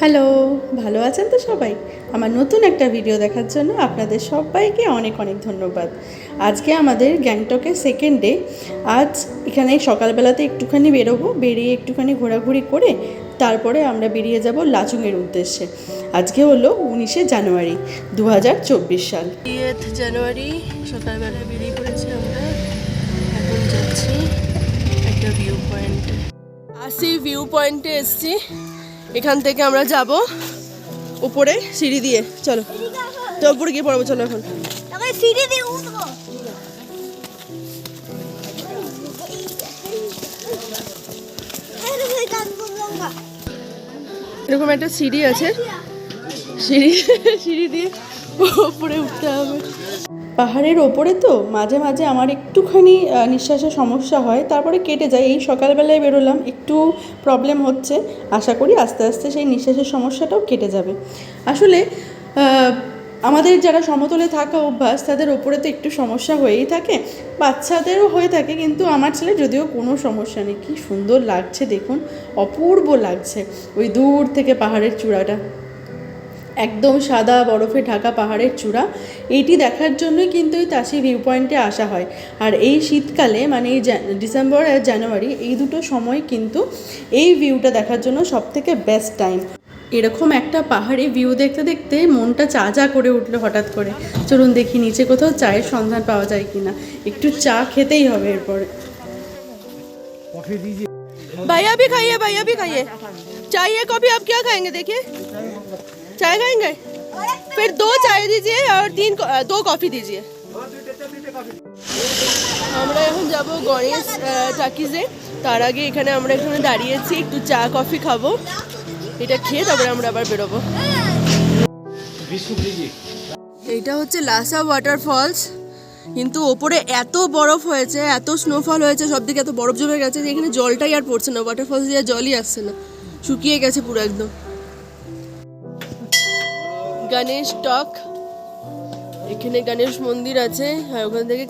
Hello ভালো আছেন তো সবাই? আমার নতুন একটা ভিডিও দেখার জন্য আপনাদের সবাইকে অনেক অনেক ধন্যবাদ। আজকে আমাদের গ্যাংটকের সেকেন্ড ডে আজ এখানে সকালবেলাতে একটুখানি বেরোবো বেরিয়ে একটুখানি ঘোরাঘুরি করে তারপরে আমরা বেরিয়ে যাব লাচুংয়ের উদ্দেশ্যে। আজকে হলো উনিশে জানুয়ারি দু হাজার চব্বিশ সাল। জানুয়ারি সকালবেলা বেরিয়ে পড়েছি আমরা। এখন যাচ্ছি একটা ভিউ পয়েন্টে আসি ভিউ পয়েন্টে এসছি। এখান থেকে আমরা যাব উপরে সিঁড়ি দিয়ে চলো। তো উপরে গিয়ে পড়ব চলো এখন। সিঁড়ি দিয়ে উঠবো। এরকম একটা সিঁড়ি আছে। সিঁড়ি সিঁড়ি দিয়ে উপরে উঠতে হবে। পাহাড়ের ওপরে তো মাঝে মাঝে আমার একটুখানি আহ, নিঃশ্বাসের সমস্যা হয় তারপরে কেটে যায়। এই সকালবেলায় বেরোলাম একটু প্রবলেম হচ্ছে। আশা করি আস্তে আস্তে সেই নিঃশ্বাসের সমস্যাটাও কেটে যাবে। আসলে আমাদের যারা সমতলে থাকা অভ্যাস তাদের ওপরে তো একটু সমস্যা হয়েই থাকে। বাচ্চাদেরও হয়ে থাকে কিন্তু আমার ছেলে যদিও কোনো সমস্যা নেই। কী সুন্দর লাগছে দেখুন। অপূর্ব লাগছে ওই দূর থেকে পাহাড়ের চূড়াটা। একদম সাদা বরফে ঢাকা পাহাড়ের চূড়া এইটি দেখার জন্যই কিন্তু এই তাসি ভিউ পয়েন্টে আসা হয় আর এই শীতকালে মানে এই জা- ডিসেম্বর আর জানুয়ারি এই দুটো সময় কিন্তু এই ভিউটা দেখার জন্য সবথেকে বেস্ট টাইম এরকম একটা পাহাড়ে ভিউ দেখতে দেখতে মনটা চা চা করে উঠলো হঠাৎ করে চলুন দেখি নিচে কোথাও চায়ের সন্ধান পাওয়া যায় কিনা একটু চা খেতেই হবে এরপরে भैया भी खाइए भैया भी खाइए चाहिए कॉफी आप क्या खाएंगे देखिए चाय खाएंगे फिर दो चाय दीजिए और तीन को- दो कॉफी दीजिए আমরা এখন যাব গণেশ টাকিজে তার আগে এখানে আমরা এখানে দাঁড়িয়েছি একটু চা কফি খাবো এটা খেয়ে তারপরে আমরা আবার বেরোবো এইটা হচ্ছে লাসা ওয়াটারফলস কিন্তু ওপরে এত বরফ হয়েছে এত স্নোফল হয়েছে সব দিকে এত বরফ জমে গেছে যে এখানে জলটাই আর পড়ছে না ওয়াটারফলস দিয়ে আর জলই আসছে না শুকিয়ে গেছে পুরো একদম গণেশ টক। এখানে গণেশ মন্দির আছে। আর ওখান থেকে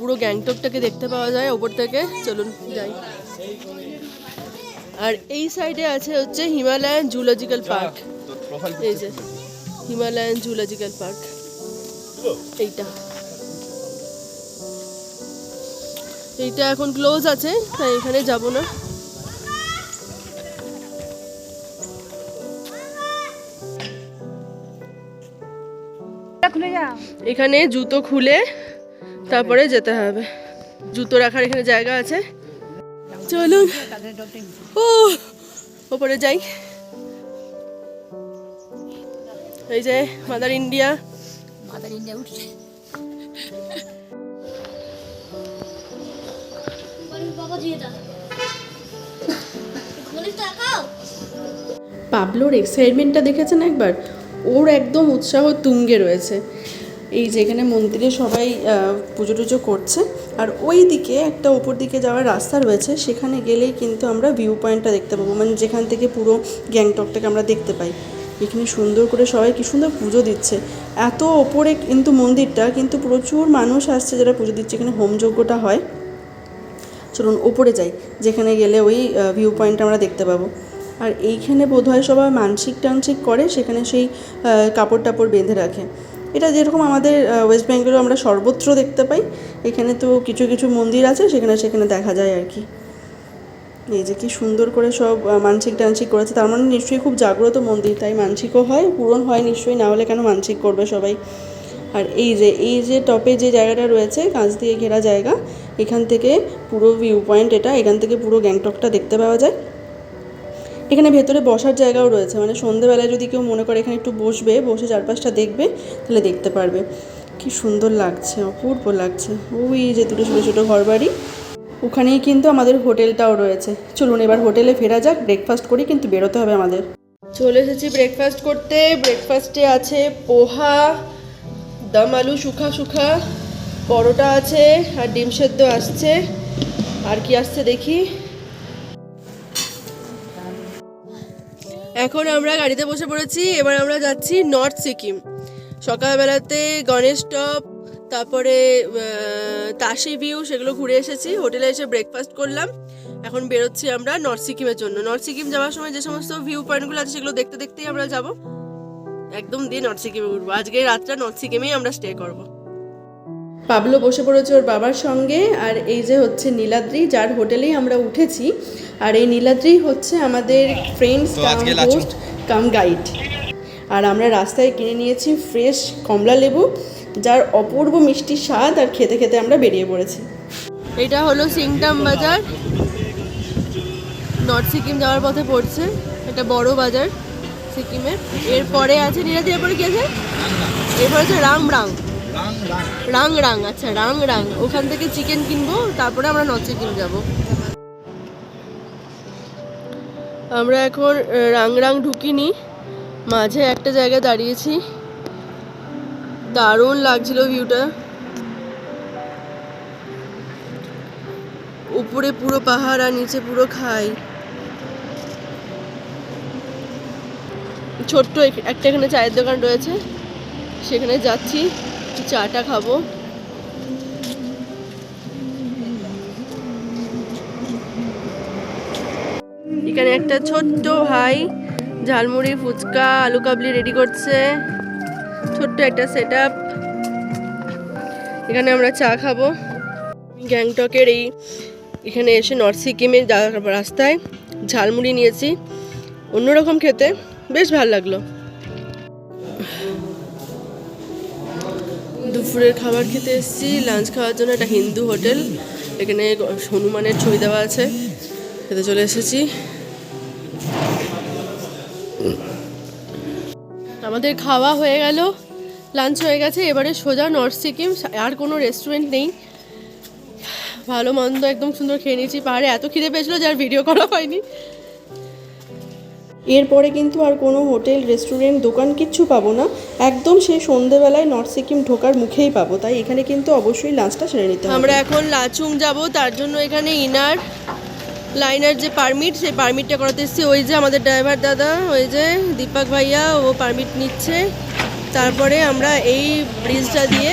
পুরো গ্যাংটকটাকে দেখতে পাওয়া যায়, ওপর থেকে। চলুন, যাই। আর এই সাইডে আছে হচ্ছে হিমালয়ান জুলজিক্যাল পার্ক। এই যে, হিমালয়ান জুলজিক্যাল পার্ক। এইটা। এইটা এখন ক্লোজ আছে, তাই এখানে যাব না। এখানে জুতো খুলে তারপরে যেতে হবে। জুতো রাখার এখানে জায়গা আছে। চলুন। ও ওপরে যাই। এই যে মাদার ইন্ডিয়া দাও ঘড়ি তাকাও পাবলোর এক্সাইটমেন্টটা দেখেছেন একবার? ওর একদম উৎসাহ তুঙ্গে রয়েছে। এই যেখানে মন্দিরে সবাই পুজো টুজো করছে। আর ওই দিকে একটা ওপর দিকে যাওয়ার রাস্তা রয়েছে, সেখানে গেলেই কিন্তু আমরা ভিউ পয়েন্টটা দেখতে পাবো। মানে যেখান থেকে পুরো গ্যাংটকটাকে আমরা দেখতে পাই। এখানে সুন্দর করে সবাই কি সুন্দর পুজো দিচ্ছে। এত ওপরে কিন্তু মন্দিরটা, কিন্তু প্রচুর মানুষ আসছে যারা পুজো দিচ্ছে। এখানে হোমযজ্ঞটা হয়। চলুন ওপরে যাই, যেখানে গেলে ওই ভিউ পয়েন্টটা আমরা দেখতে পাবো। আর এইখানে বোধহয় সবাই মানসিক টানসিক করে, সেখানে সেই কাপড় টাপড় বেঁধে রাখে। এটা যেরকম আমাদের ওয়েস্ট বেঙ্গলেও আমরা সর্বত্র দেখতে পাই। এখানে তো কিছু কিছু মন্দির আছে, সেখানে সেখানে দেখা যায় আর কি। এই যে কি সুন্দর করে সব মানসিক টানসিক করেছে। তার মানে নিশ্চয়ই খুব জাগ্রত মন্দির, তাই মানসিকও হয়, পূরণ হয় নিশ্চয়ই, না হলে কেন মানসিক করবে সবাই? আর এই যে এই যে টপে যে জায়গাটা রয়েছে, কাঁচ দিয়ে ঘেরা জায়গা, এখান থেকে পুরো ভিউ পয়েন্ট এটা, এখান থেকে পুরো গ্যাংটকটা দেখতে পাওয়া যায়। এখানে ভেতরে বসার জায়গাও রয়েছে। মানে সন্ধেবেলায় যদি কেউ মনে করে এখানে একটু বসবে, বসে চারপাশটা দেখবে, তাহলে দেখতে পারবে। কি সুন্দর লাগছে, অপূর্ব লাগছে। ওই যে দুটো ছোটো ছোটো ঘরবাড়ি। ওখানেই কিন্তু আমাদের হোটেলটাও রয়েছে। চলুন এবার হোটেলে ফেরা যাক ব্রেকফাস্ট করি, কিন্তু বেরোতে হবে আমাদের। চলে এসেছি ব্রেকফাস্ট করতে। ব্রেকফাস্টে আছে পোহা, দম আলু শুখা শুখা, পরোটা আছে, আর ডিম সেদ্ধ আসছে। আর কি আসছে দেখি। এখন আমরা গাড়িতে বসে পড়েছি, এবার আমরা যাচ্ছি নর্থ সিকিম। সকালবেলাতে গণেশ টপ, তারপরে তাসি ভিউ, সেগুলো ঘুরে এসেছি। হোটেলে এসে ব্রেকফাস্ট করলাম। এখন বেরোচ্ছি আমরা নর্থ সিকিমের জন্য। নর্থ সিকিম যাওয়ার সময় যে সমস্ত ভিউ পয়েন্টগুলো আছে, সেগুলো দেখতে দেখতেই আমরা যাব। একদম দিয়ে নর্থ সিকিমে উঠবো আজকে রাতটা নর্থ সিকিমেই আমরা স্টে করব। পাবলো বসে পড়েছে ওর বাবার সঙ্গে আর এই যে হচ্ছে নীলাদ্রি যার হোটেলেই আমরা উঠেছি। আর এই নীলাদ্রি হচ্ছে আমাদের ফ্রেন্ডস হোস্ট কাম গাইড আর আমরা রাস্তায় কিনে নিয়েছি ফ্রেশ কমলা লেবু যার অপূর্ব মিষ্টি স্বাদ আর খেতে খেতে আমরা বেরিয়ে পড়েছি। এটা হলো সিংটাম বাজার। নর্থ সিকিম যাওয়ার পথে পড়ছে। এটা বড় বাজার সিকিমের। এরপরে আছে নীলাদ্রি এরপরে কি আছে? এরপরে আছে রাংরাং রাং রাং আচ্ছা রাং রাং ওখান থেকে চিকেন কিনবো, তারপরে আমরা নর্থ সিকিম যাব। আমরা এখন রাং রাং ঢুকিনি। মাঝে একটা জায়গায় দাঁড়িয়েছি। দারুণ লাগছিল ভিউটা উপরে পুরো পাহাড় আর নিচে পুরো খাই। ছোট্ট একটা এখানে চায়ের দোকান রয়েছে। সেখানে যাচ্ছি। চাটা খাব। এখানে একটা ছোট্ট ভাই ঝালমুড়ি, ফুচকা, আলু কাবলি রেডি করছে। ছোট্ট একটা সেট এখানে আমরা চা খাব। গ্যাংটকের এই এখানে এসে নর্থ সিকিমের রাস্তায় ঝালমুড়ি নিয়েছি। অন্যরকম খেতে। বেশ ভালো লাগল। দুপুরের খাবার খেতে এসেছি। লাঞ্চ খাওয়ার জন্য একটা হিন্দু হোটেল। এখানে হনুমানের ছবি দেওয়া আছে। খেতে চলে এসেছি। আমাদের খাওয়া হয়ে গেল। লাঞ্চ হয়ে গেছে। এবারে সোজা নর্থ সিকিম আর কোনো রেস্টুরেন্ট নেই। ভালো মন্দ একদম সুন্দর খেয়ে নিয়েছি। পাহাড়ে এত খিদে পেয়েছিল যার ভিডিও করা হয়নি। এরপরে কিন্তু আর কোনো হোটেল, রেস্টুরেন্ট, দোকান কিচ্ছু পাবো না। একদম সেই সন্ধেবেলায় নর্থ সিকিম ঢোকার মুখেই পাবো। তাই এখানে কিন্তু অবশ্যই লাঞ্চটা সেরে নিতে আমরা এখন লাচুং যাব, তার জন্য এখানে ইনার লাইনার যে পারমিট সেই পারমিটটা করাতে এসেছি। ওই যে আমাদের ড্রাইভার দাদা, ওই যে দীপক ভাইয়া, ও পারমিট নিচ্ছে। তারপরে আমরা এই ব্রিজটা দিয়ে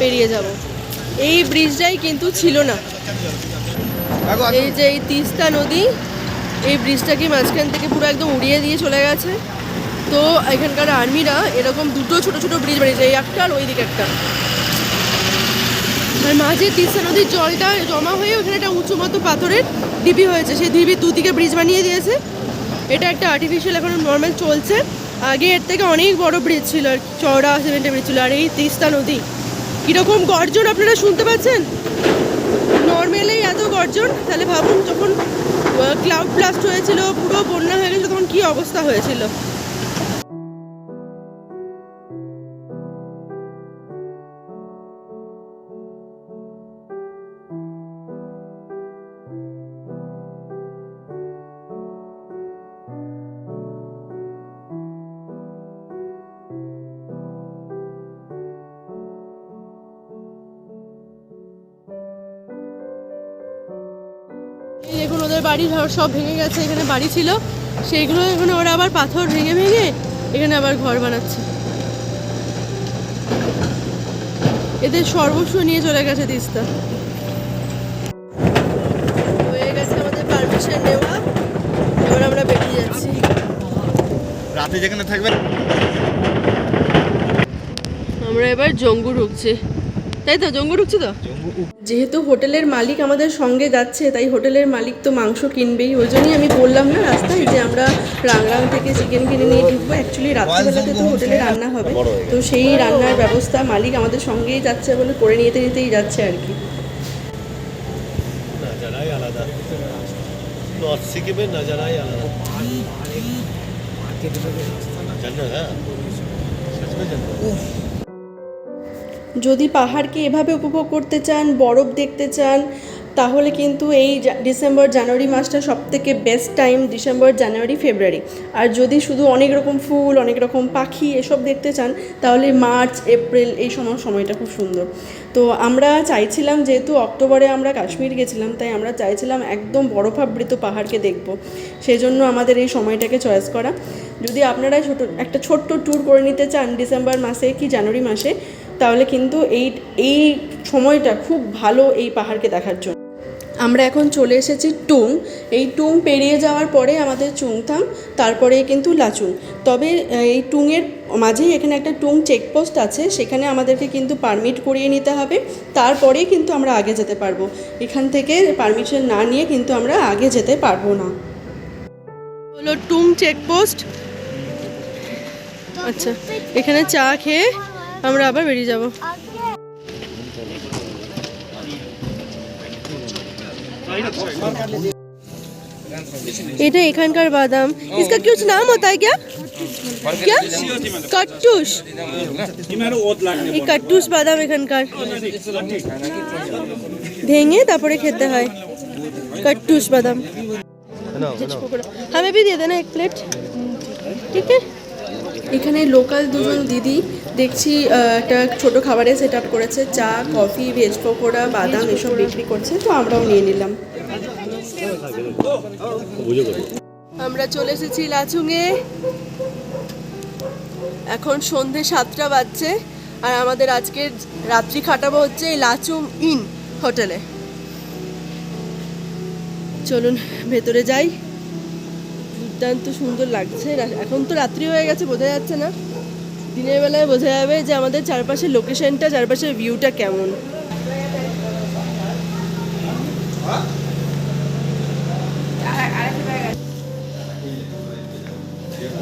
পেরিয়ে যাব। এই ব্রিজটাই কিন্তু ছিল না। এই যে এই তিস্তা নদী এই ব্রিজটাকে মাঝখান থেকে পুরো একদম উড়িয়ে দিয়ে চলে গেছে। তো এখানকার আর্মিরা এরকম দুটো ছোট ছোট ব্রিজ বানিয়েছে, এই একটা আর ওই দিকে একটা। আর মাঝে তিস্তা নদীর জলটা জমা হয়ে ওখানে একটা উঁচু মতো পাথরের ঢিপি হয়েছে, সেই ঢিপির দুদিকে ব্রিজ বানিয়ে দিয়েছে। এটা একটা আর্টিফিশিয়াল এখন নর্মাল চলছে। আগে এর থেকে অনেক বড় ব্রিজ ছিল আর চওড়া সিমেন্টের ব্রিজ ছিল। আর এই তিস্তা নদী, কীরকম গর্জন আপনারা শুনতে পাচ্ছেন? নর্মালি এত গর্জন, তাহলে ভাবুন যখন ক্লাউড ব্লাস্ট হয়েছিল পুরো বন্যা হয়ে গেছিল তখন কী অবস্থা হয়েছিল? এই বাড়ি ধর- সব ভেঙে গেছে এখানে বাড়ি ছিল। সেইগুলো এখানে ওরা আবার পাথর ভেঙে ভেঙে এখানে আবার ঘর বানাচ্ছে। এদের সর্বস্ব নিয়ে চলে গেছে তিস্তা। হয়ে গেছে আমাদের পারমিশন নেওয়া। এবার আমরা বেরিয়ে যাচ্ছি। রাতে যেখানে আমরা এবার জঙ্গু ঢুকছি। তাই তো? জঙ্গু ঢুকছি তো? যেহেতু হোটেলের মালিক আমাদের সঙ্গে যাচ্ছে তাই হোটেলের মালিক তো মাংস কিনবেই। ওই জন্যই আমি বললাম না রাস্তায় যে আমরা রাংরাং থেকে চিকেন কিনে নিয়ে ঢুকবো। অ্যাকচুয়ালি রাত্রিবেলাতে তো হোটেলে রান্না হবে। তো সেই রান্নার ব্যবস্থা মালিক আমাদের সঙ্গেই যাচ্ছে বলে করে নিতে নিতেই যাচ্ছে আর কি। আলাদা। যদি পাহাড়কে এভাবে উপভোগ করতে চান, বরফ দেখতে চান, তাহলে কিন্তু এই ডিসেম্বর, জানুয়ারি মাসটা সব থেকে best time December, January, February. আর যদি শুধু অনেক রকম ফুল, অনেক রকম পাখি এসব দেখতে চান, তাহলে মার্চ, এপ্রিল এই সময় সময়টা খুব সুন্দর। তো আমরা চাইছিলাম, যেহেতু অক্টোবরে আমরা কাশ্মীর গেছিলাম, তাই আমরা চাইছিলাম একদম বরফাবৃত পাহাড়কে দেখব। সেই জন্য আমাদের এই সময়টাকে চয়েস করা। যদি আপনারা ছোটো, একটা ছোট্ট ট্যুর করে নিতে চান ডিসেম্বর মাসে কি জানুয়ারি মাসে তাহলে কিন্তু এই এই সময়টা খুব ভালো এই পাহাড়কে দেখার জন্য। আমরা এখন চলে এসেছি টুং। এই টুং পেরিয়ে যাওয়ার পরে আমাদের চুংথাং তারপরে কিন্তু লাচুং। তবে এই টুংয়ের মাঝেই এখানে একটা টুং চেকপোস্ট আছে, সেখানে আমাদেরকে কিন্তু পারমিট করিয়ে নিতে হবে। তারপরেই কিন্তু আমরা আগে যেতে পারব। এখান থেকে পারমিশন না নিয়ে কিন্তু আমরা আগে যেতে পারব না। হলো টুং চেকপোস্ট আচ্ছা এখানে চা খেয়ে আমরা আবার বেরিয়ে যাব এটা এখানকার বাদাম इसका कुछ नाम होता है क्या क्या कट्टूस এই কট্টুস বাদাম এখানকার ভেঙে তারপরে খেতে হয় कट्टूस बादाम हमें भी दे देना एक प्लेट ठीक है এখানে লোকাল দুজন দিদি, দেখছি একটা ছোট খাবারের সেট আপ করেছে, চা কফি ভেজ পকোড়া, বাদাম এসব বিক্রি করছে, তো আমরাও নিয়ে নিলাম। আমরা চলে এসেছি লাচুংয়ে। এখন সন্ধে সাতটা বাজছে, আর আমাদের আজকের রাত্রি খাটাবো হচ্ছে এই লাচুং ইন হোটেলে। চলুন, ভেতরে যাই। দুর্দান্ত সুন্দর লাগছে। এখন তো রাত্রি হয়ে গেছে, বোঝা যাচ্ছে না। দিনের বেলায় বোঝা যাবে যে আমাদের চারপাশের লোকেশনটা চারপাশের ভিউটা কেমন।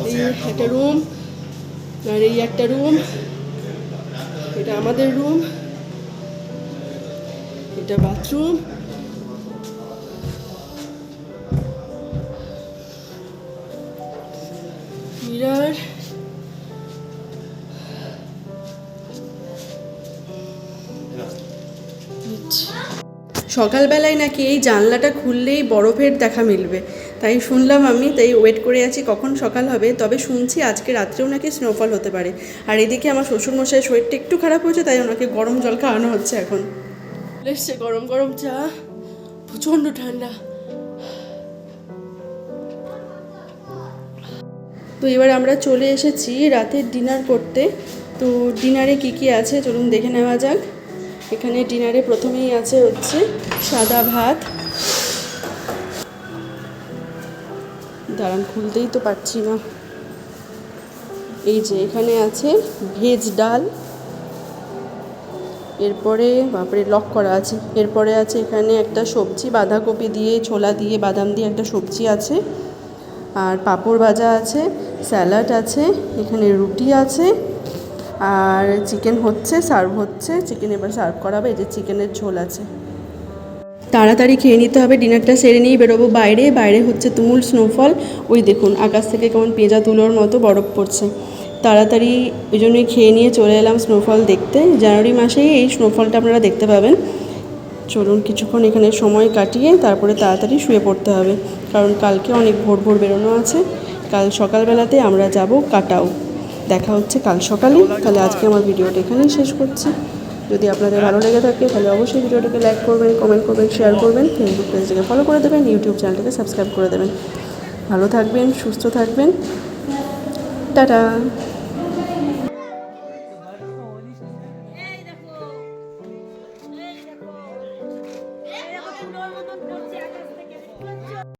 এই একটা রুম আর এই একটা রুম এটা আমাদের রুম এটা বাথরুম সকালবেলায় নাকি এই জানলাটা খুললেই বরফের দেখা মিলবে। তাই শুনলাম আমি, তাই ওয়েট করে আছি কখন সকাল হবে। তবে শুনছি আজকে রাত্রেও নাকি স্নোফল হতে পারে। আর এদিকে আমার শ্বশুরমশাই শরীরটা একটু খারাপ হয়েছে, তাই ওনাকে গরম জল খাওয়ানো হচ্ছে এখন। এসছে গরম গরম চা। প্রচণ্ড ঠান্ডা। তো এবার আমরা চলে এসেছি রাতের ডিনার করতে। তো ডিনারে কি কি আছে? চলুন দেখে নেওয়া যাক। এখানে ডিনারে প্রথমেই আছে হচ্ছে সাদা ভাত। দাঁড়ান, খুলতেই তো পারছি না। এই যে এখানে আছে ভেজ ডাল। এরপরে, বাপরে লক করা আছে। এরপরে আছে এখানে একটা সবজি, বাঁধাকপি দিয়ে, ছোলা দিয়ে, বাদাম দিয়ে একটা সবজি আছে। আর পাঁপড় ভাজা আছে, স্যালাড আছে, এখানে রুটি আছে। আর চিকেন হচ্ছে, সার্ভ হচ্ছে, চিকেন এবার সার্ভ করা হবে এই যে চিকেনের ঝোল আছে। তাড়াতাড়ি খেয়ে নিতে হবে, ডিনারটা সেরে নিয়েই বেরোবো বাইরে বাইরে হচ্ছে তুমুল স্নোফল ওই দেখুন, আকাশ থেকে কেমন পেঁজা তুলোর মতো বরফ পড়ছে। তাড়াতাড়ি ওই জন্যই খেয়ে নিয়ে চলে এলাম স্নোফল দেখতে। জানুয়ারি মাসেই এই স্নোফলটা আপনারা দেখতে পাবেন। চলুন কিছুক্ষণ এখানে সময় কাটিয়ে তারপরে তাড়াতাড়ি শুয়ে পড়তে হবে। কারণ কালকে অনেক ভোর ভোর বেরোনো আছে। কাল সকালবেলাতে আমরা যাব কাটাও। দেখা হচ্ছে কাল সকালে। তাহলে আজকে আমার ভিডিওটা এখানেই শেষ করছি। যদি আপনাদের ভালো লেগে থাকে, তাহলে অবশ্যই ভিডিওটাকে লাইক করবেন কমেন্ট করবেন শেয়ার করবেন ফেসবুক পেজটাকে ফলো করে দেবেন ইউটিউব চ্যানেলটাকে সাবস্ক্রাইব করে দেবেন। ভালো থাকবেন, সুস্থ থাকবেন। টাটা!